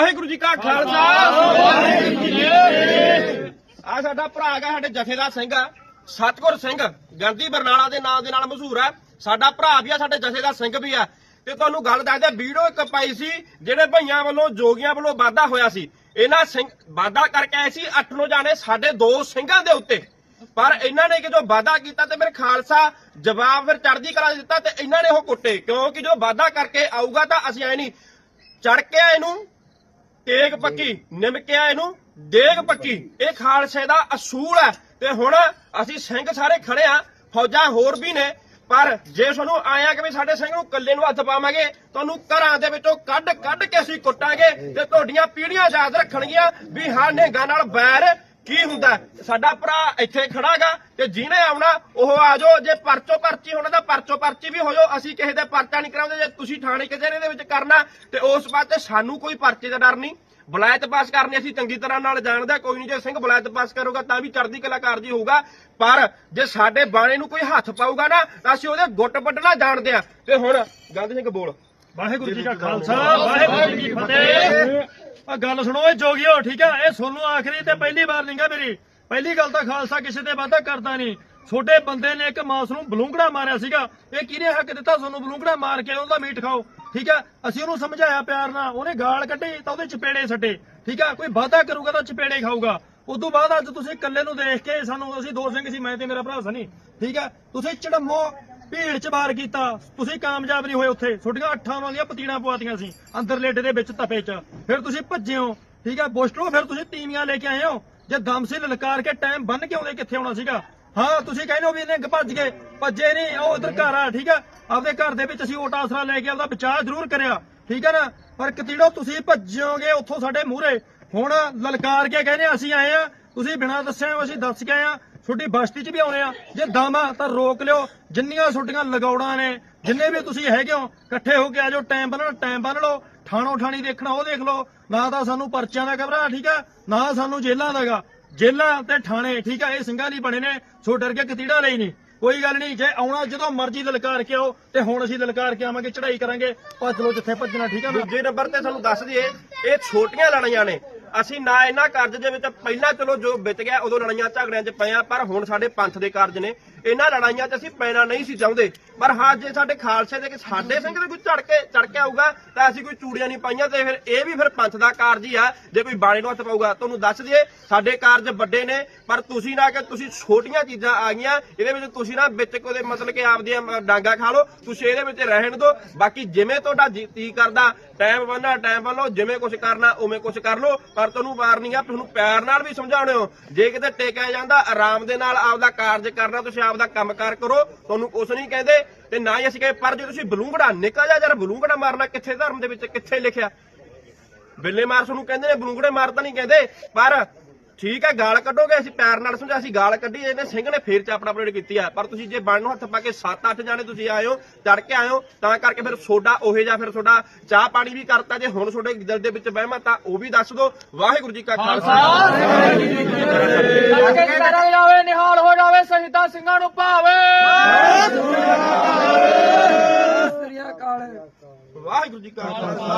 ਵਾਹਿਗੁਰੂ ਜੀ ਕਾ ਖਾਲਸਾ। ਵਾਹਿਗੁਰੂ ਜੀ ਆ ਸਾਡਾ ਭਰਾ ਹੈਗਾ, ਸਾਡੇ ਜਥੇਦਾਰ ਸਿੰਘ ਆ, ਸਤਗੁਰ ਸਿੰਘ। ਗਾਂਧੀ ਬਰਨਾਲਾ ਦੇ ਨਾਮ ਦੇ ਨਾਲ ਮਸ਼ਹੂਰ ਆ। ਸਾਡਾ ਭਰਾ ਵੀ ਆ, ਸਾਡੇ ਜਥੇਦਾਰ ਸਿੰਘ ਵੀ ਆ। ਤੇ ਤੁਹਾਨੂੰ ਗੱਲ ਦੱਸਦਾ ਵੀਡੀਓ ਇੱਕ ਪਾਈ ਸੀ, ਜਿਹੜੇ ਭਈਆਂ ਵੱਲੋਂ, ਜੋਗੀਆਂ ਵੱਲੋਂ ਵਾਅਦਾ ਹੋਇਆ ਸੀ। ਇਹਨਾਂ ਸਿੰਘ ਵਾਅਦਾ ਕਰਕੇ ਆਏ ਸੀ, ਅੱਠ 8 ਜਾਣੇ ਸਾਡੇ ਦੋ ਸਿੰਘਾਂ ਦੇ ਉੱਤੇ। ਪਰ ਇਹਨਾਂ ਨੇ ਕਿ ਜੋ ਵਾਅਦਾ ਕੀਤਾ ਤੇ ਮੇਰੇ ਖਾਲਸਾ ਜਵਾਬ ਫਿਰ ਚੜ੍ਹਦੀ ਕਲਾ ਦਿੱਤਾ ਤੇ ਇਹਨਾਂ ਨੇ ਉਹ ਕੁੱਟੇ। ਕਿਉਂਕਿ ਜੋ ਵਾਅਦਾ ਕਰਕੇ ਆਊਗਾ ਤਾਂ ਅਸੀਂ ਐ ਨਹੀਂ ਚੜ ਕੇ ਆਏ ਤੇਗ ਪੱਕੀ ਨਿਮਕਿਆ ਇਹਨੂੰ ਦੇਗ ਪੱਕੀ। ਇਹ ਖਾਲਸੇ ਦਾ ਅਸੂਲ ਹੈ। ਤੇ ਹੁਣ ਅਸੀਂ ਸਿੰਘ ਸਾਰੇ ਖੜੇ ਆ ਫੌਜਾਂ ਹੋਰ ਵੀ ਨੇ ਪਰ ਜੇ ਤੁਹਾਨੂੰ ਆਇਆ ਕਿ ਵੀ ਸਾਡੇ ਸਿੰਘ ਨੂੰ ਕੱਲੇ ਨੂੰ ਹੱਥ ਪਾਵਾਂਗੇ ਤੁਹਾਨੂੰ ਘਰਾਂ ਦੇ ਵਿੱਚੋਂ ਕੱਢ ਕੱਢ ਕੇ ਅਸੀਂ ਕੁੱਟਾਂਗੇ ਤੇ ਤੁਹਾਡੀਆਂ ਪੀੜ੍ਹੀਆਂ ਯਾਦ ਰੱਖਣਗੀਆਂ ਵੀ ਹਾਂ ਨੇਗਾ ਨਾਲ ਬੈਰ ਕੀ ਹੁੰਦਾ? ਸਾਡਾ ਭਰਾ ਇੱਥੇ ਖੜਾਗਾ ਤੇ ਜਿਹਨੇ ਆਉਣਾ ਉਹ ਆ ਜਾਓ। ਜੇ ਪਰਚੋ ਪਰਚੀ ਹੋਣਾ ਤਾਂ ਪਰਚੋ ਪਰਚੀ ਵੀ ਹੋ ਜਾਓ। ਅਸੀਂ ਕਿਸੇ ਦੇ ਪਰਚਾ ਨਹੀਂ ਕਰਾਉਂਦੇ। ਜੇ ਤੁਸੀਂ ਥਾਣੇ ਕਚਹਿਰੇ ਦੇ ਵਿੱਚ ਕਰਨਾ ਤੇ ਉਸ ਵਾਸਤੇ ਸਾਨੂੰ ਕੋਈ ਪਰਚੇ ਦਾ ਡਰ ਨਹੀਂ। ਬਲਾਇਤ ਪਾਸ ਕਰਨੀ ਅਸੀਂ ਚੰਗੀ ਤਰ੍ਹਾਂ ਨਾਲ ਜਾਣਦਾ। ਕੋਈ ਨਹੀਂ ਜੇ ਸਿੰਘ ਬਲਾਇਤ ਪਾਸ ਕਰੂਗਾ ਤਾਂ ਵੀ ਚੜ੍ਹਦੀ ਕਲਾ ਕਾਰਜ ਹੋਊਗਾ। ਪਰ ਜੇ ਸਾਡੇ ਬਾਣੇ ਨੂੰ ਕੋਈ ਹੱਥ ਪਾਊਗਾ ਨਾ ਤਾਂ ਅਸੀਂ ਉਹਦੇ ਗੁੱਟ ਵੱਢਣਾ ਜਾਣਦੇ ਆ ਤੇ ਹੁਣ ਗਾਂਧੀ ਸਿੰਘ ਬੋਲ। ਵਾਹਿਗੁਰੂ ਜੀ ਕਾ ਖਾਲਸਾ ਵਾਹਿਗੁਰੂ ਜੀ ਕੀ ਫਤਿਹ। ਆ ਗੱਲ ਸੁਣੋ ਏ ਜੋਗਿਓ, ਠੀਕ ਆ? ਇਹ ਸੋਨੂੰ ਆਖਰੀ ਤੇ ਪਹਿਲੀ ਵਾਰ ਨਹੀਂਗਾ ਮੇਰੀ। ਪਹਿਲੀ ਗੱਲ ਤਾਂ ਖਾਲਸਾ ਕਿਸੇ ਤੇ ਵਾਅਦਾ ਕਰਦਾ ਨਹੀਂ। ਛੋਟੇ ਬੰਦੇ ਨੇ ਇੱਕ ਮਾਸ ਨੂੰ ਬਲੂੰਗੜਾ ਮਾਰਿਆ ਸੀਗਾ। ਇਹ ਕਿਹਨੇ ਹੱਕ ਦਿੱਤਾ ਤੁਹਾਨੂੰ ਬਲੂੰਗੜਾ ਮਾਰ ਕੇ ਉਹਦਾ ਮੀਟ ਖਾਓ? ਠੀਕ ਆ? ਅਸੀਂ ਉਹਨੂੰ ਸਮਝਾਇਆ ਪਿਆਰ ਨਾਲ। ਉਹਨੇ ਗਾਲ ਕੱਢੀ ਤਾਂ ਉਹਦੇ ਚਪੇੜੇ ਸੱਟੇ। ਠੀਕ ਆ? ਕੋਈ ਵਾਅਦਾ ਕਰੂਗਾ ਤਾਂ ਚਪੇੜੇ ਖਾਊਗਾ। ਉਦੋਂ ਬਾਅਦ ਅੱਜ ਤੁਸੀਂ ਇਕੱਲੇ ਨੂੰ ਦੇਖ ਕੇ ਸਾਨੂੰ ਅਸੀਂ ਦੋ ਸਿੰਘ ਸੀ, ਮੈਂ ਤੇ ਮੇਰਾ ਭਰਾ ਸਨੀ। ਠੀਕ ਆ? ਤੁਸੀਂ ਚੜਮੋ। ਭੀੜ ਚ ਬਾਰ ਕੀਤਾ। ਤੁਸੀਂ ਕਾਮਯਾਬ ਨਹੀਂ ਹੋਏ ਉੱਥੇ। ਛੋਟੀਆਂ ਅੱਠਾਂ ਉਹਨਾਂ ਦੀਆਂ ਪਤੀੜਾਂ ਪਵਾਤੀਆਂ ਸੀ। ਅੰਦਰ ਲੇਡੇ ਵਿੱਚ ਤਪੇ ਚ। ਫਿਰ ਤੁਸੀਂ ਭੱਜੇ ਹੋ ਠੀਕ ਆ? ਬੋਸਟਰੋ ਫਿਰ ਤੁਸੀਂ ਤੀਵੀਆਂ ਲੈ ਕੇ ਆਏ ਹੋ? ਜੇ ਦਮ ਸੀ ਲਲਕਾਰ ਕੇ ਟਾਈਮ ਬੰਨ ਕੇ ਆਉਂਦੇ ਕਿੱਥੇ ਆਉਣਾ ਸੀਗਾ? ਹਾਂ, ਤੁਸੀਂ ਕਹਿੰਦੇ ਹੋ ਵੀ ਇਹਨੇ ਭੱਜ ਗਏ। ਭੱਜੇ ਨਹੀਂ। ਉਹ ਉਧਰ ਘਰ ਆ, ਠੀਕ ਆ? ਆਪਦੇ ਘਰ ਦੇ ਵਿੱਚ ਅਸੀਂ ਓਟ ਆਸਰਾ ਲੈ ਕੇ ਆਪਦਾ ਬਚਾਅ ਜ਼ਰੂਰ ਕਰਿਆ। ਠੀਕ ਹੈ ਨਾ? ਪਰ ਕਤੀੜੋ, ਤੁਸੀਂ ਭੱਜੋਗੇ ਉੱਥੋਂ ਸਾਡੇ ਮੂਹਰੇ। ਹੁਣ ਲਲਕਾਰ ਕੇ ਕਹਿੰਦੇ ਅਸੀਂ ਆਏ ਆ। ਤੁਸੀਂ ਬਿਨਾਂ ਦੱਸਿਆ ਅਸੀਂ ਦੱਸ ਕੇ ਆਏ ਆ। ਛੋਟੀ ਬਸਤੀ 'ਚ ਵੀ ਆਉਣੇ ਆ। ਜੇ ਦਮ ਤਾਂ ਰੋਕ ਲਿਓ। ਜਿੰਨੀਆਂ ਛੋਟੀਆਂ ਲਗੌੜਾਂ ਨੇ, ਜਿੰਨੇ ਵੀ ਤੁਸੀਂ ਹੈਗੇ ਹੋ, ਇਕੱਠੇ ਹੋ ਕੇ ਆਜੋ ਟਾਈਮ ਬੰਨਣਾ ਟਾਈਮ ਬੰਨ ਲਓ। ਠਾਣੋ ਠਾਣੀ ਦੇਖਣਾ, ਉਹ ਦੇਖ ਲਓ। ਨਾ ਤਾਂ ਸਾਨੂੰ ਪਰਚਿਆਂ ਦਾ ਘਬਰਾ, ਠੀਕ ਆ? ਨਾ ਸਾਨੂੰ ਜੇਲਾਂ ਦਾਗਾ। ਜੇਲਾਂ ਤੇ ਥਾਣੇ ਠੀਕ ਆ? ਇਹ ਸਿੰਘਾਂ ਲਈ ਬਣੇ ਨੇ ਸੋ ਡਰ ਕੇ ਕਤੀੜਾ ਲਈ ਨਹੀਂ। ਕੋਈ ਗੱਲ ਨਹੀਂ, ਜੇ ਆਉਣਾ, ਜਦੋਂ ਮਰਜ਼ੀ ਲਲਕਾਰ ਕੇ ਆਓ, ਤੇ ਹੁਣ ਅਸੀਂ ਲਲਕਾਰ ਕੇ ਆਵਾਂਗੇ ਚੜਾਈ ਕਰਾਂਗੇ, ਭੱਜ ਲਓ ਜਿੱਥੇ ਭੱਜਣਾ, ਠੀਕ ਆ ਨਾ? ਦੂਜੇ ਨੰਬਰ ਤੇ ਤੁਹਾਨੂੰ ਦੱਸ ਦਈਏ, ਇਹ ਛੋਟੀਆਂ ਲੜਾਈਆਂ ਨੇ। ਅਸੀਂ ਨਾ ਇਹਨਾਂ ਕਾਰਜ ਦੇ ਵਿੱਚ, ਪਹਿਲਾਂ ਚਲੋ ਜੋ ਬਿਤ ਗਿਆ, ਉਦੋਂ ਲੜਾਈਆਂ ਝਗੜਿਆਂ 'ਚ ਪਏ ਆ, ਪਰ ਹੁਣ ਸਾਡੇ ਪੰਥ ਦੇ ਕਾਰਜ ਨੇ। ਇਹਨਾਂ ਲੜਾਈਆਂ 'ਚ ਅਸੀਂ ਪੈਣਾ ਨਹੀਂ ਸੀ ਚਾਹੁੰਦੇ। ਪਰ ਹਾਂ ਜੇ ਸਾਡੇ ਖਾਲਸੇ ਦੇ ਕਿ ਸਾਡੇ ਸਿੰਘ ਦੇ ਕੋਈ ਚੜ ਕੇ ਚੜ ਕੇ ਆਊਗਾ ਤਾਂ ਅਸੀਂ ਕੋਈ ਚੂੜੀਆਂ ਨਹੀਂ ਪਾਈਆਂ ਤੇ ਫਿਰ ਇਹ ਵੀ ਫਿਰ ਪੰਥ ਦਾ ਕਾਰਜ ਹੀ ਆ। ਜੇ ਕੋਈ ਬਾਣੇ ਨੂੰ ਹੱਥ ਪਾਊਗਾ ਤੁਹਾਨੂੰ ਦੱਸ ਦਈਏ ਸਾਡੇ ਕਾਰਜ ਵੱਡੇ ਨੇ ਪਰ ਤੁਸੀਂ ਨਾ ਕਿ ਤੁਸੀਂ ਛੋਟੀਆਂ ਚੀਜ਼ਾਂ ਆ ਗਈਆਂ ਇਹਦੇ ਵਿੱਚ ਤੁਸੀਂ ਨਾ ਵਿੱਚ ਕੋਦੇ ਮਤਲਬ ਕਿ ਆਪਦੀਆਂ ਅਮ, ਡਾਂਗਾ ਖਾ ਲਓ ਤੁਸੀਂ ਇਹਦੇ ਵਿੱਚ ਰਹਿਣ ਦਿਓ। ਬਾਕੀ ਜਿਵੇਂ ਤੁਹਾਡਾ ਜੀ ਤੀ ਕਰਦਾ ਟਾਈਮ ਬੰਨਾ ਟਾਈਮ ਬੰਨ ਲਓ ਜਿਵੇਂ ਕੁਝ ਕਰਨਾ ਉਵੇਂ ਕੁਝ ਕਰ ਲਓ। ਪਰ ਤੁਹਾਨੂੰ ਵਾਰਨਿੰਗ ਆ ਤੁਹਾਨੂੰ ਪਿਆਰ ਨਾਲ ਵੀ ਸਮਝਾਉਣੇ ਹੋ। ਜੇ ਕਿਤੇ ਟੇਕਿਆ ਜਾਂਦਾ ਆਰਾਮ ਦੇ ਨਾਲ ਆਪਦਾ ਕਾਰਜ ਕਰਨਾ ਤੁਸੀਂ ਆਪਦਾ ਕੰਮਕਾਰ ਕਰੋ, ਤੁਹਾਨੂੰ ਕੁਛ ਨਹੀਂ ਕਹਿੰਦੇ ਤੇ ਨਾ ਹੀ ਅਸੀਂ ਕਹੇ, ਪਰ ਜੇ ਤੁਸੀਂ ਬਲੂੰਗੜਾ ਨਿਕਲ ਜਾ, ਯਾਰ ਬਲੂੰਗੜਾ ਮਾਰਨਾ ਕਿੱਥੇ ਧਰਮ ਦੇ ਵਿੱਚ, ਕਿੱਥੇ ਲਿਖਿਆ? ਬਿੱਲੇ ਮਾਰ ਨੂੰ ਕਹਿੰਦੇ ਨੇ, ਬਲੂੰਗੜੇ ਮਾਰ ਤਾਂ ਨਹੀਂ ਕਹਿੰਦੇ, ਪਰ ਠੀਕ ਹੈ ਗਾਲ ਕੱਢੋਗੇ ਅਸੀਂ ਪਿਆਰ ਨਾਲ ਸਮਝਾ ਅਸੀਂ ਗਾਲ ਕੱਢੀ ਇਹਨੇ ਸਿੰਘ ਨੇ ਫੇਰ ਚਾਪੜਾ ਪਲੇਟ ਕੀਤੀ ਆ ਪਰ ਤੁਸੀਂ ਜੇ ਬਣ ਨੂੰ ਹੱਥ ਪਾ ਕੇ 7-8 ਜਾਣੇ ਤੁਸੀਂ ਆਏ ਹੋ ਚੜ ਕੇ ਆਏ ਹੋ ਤਾਂ ਕਰਕੇ ਫਿਰ ਸੋਡਾ ਉਹੇ ਜਾਂ ਫਿਰ ਤੁਹਾਡਾ ਚਾਹ ਪਾਣੀ ਵੀ ਕਰਤਾ ਜੇ ਹੁਣ ਤੁਹਾਡੇ ਦਿਲ ਦੇ ਵਿੱਚ ਵਹਿਮਾ ਤਾਂ ਉਹ ਵੀ ਦੱਸ ਦਿਓ। ਵਾਹਿਗੁਰੂ ਜੀ ਕਾ ਖਾਲਸਾ। ਜਾਵੇ ਨਿਹਾਲ ਹੋ ਜਾਵੇ ਸ਼ਹੀਦਾਂ ਸਿੰਘਾਂ ਨੂੰ ਭਾਵੇ। ਵਾਹਿਗੁਰੂ ਜੀ ਕਾ ਖਾਲਸਾ।